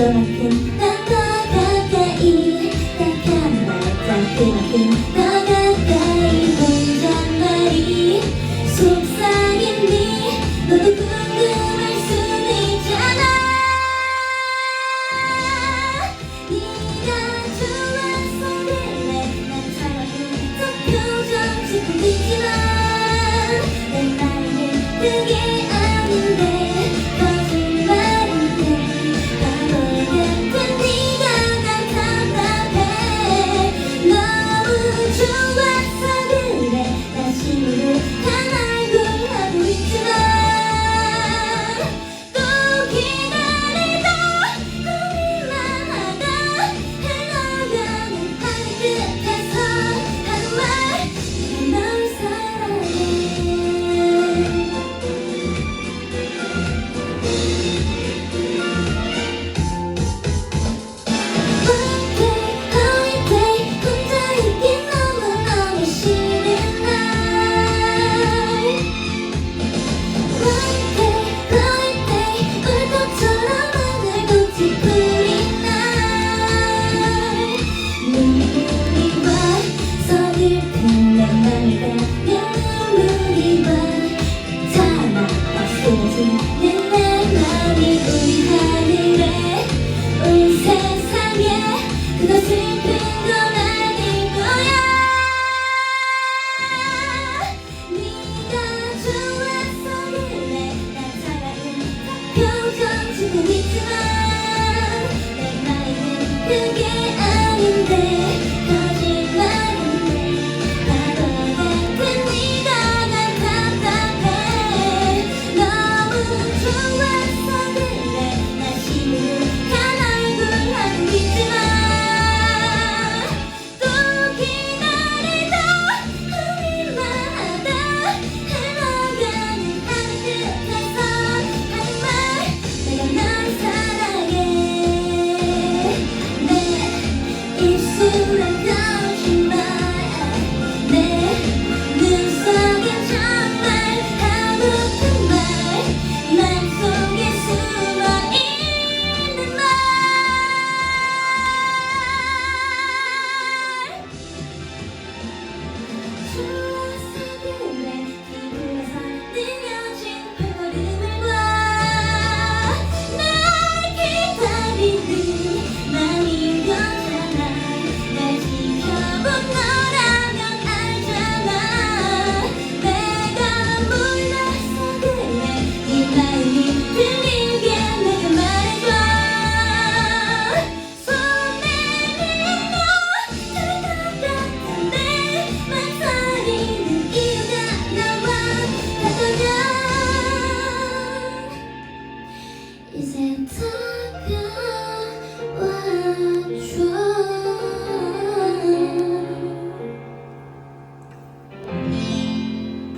따끈따끈 너가 가까이 따끈한 말 따끈따끈 너가 가까이 혼잔 말이 속삭인니 너도 궁금할 순 있잖아 네가 좋아서 그래 난 사랑은 딱 표정 짓고 있지만 내 마음은 뜨게 the sea.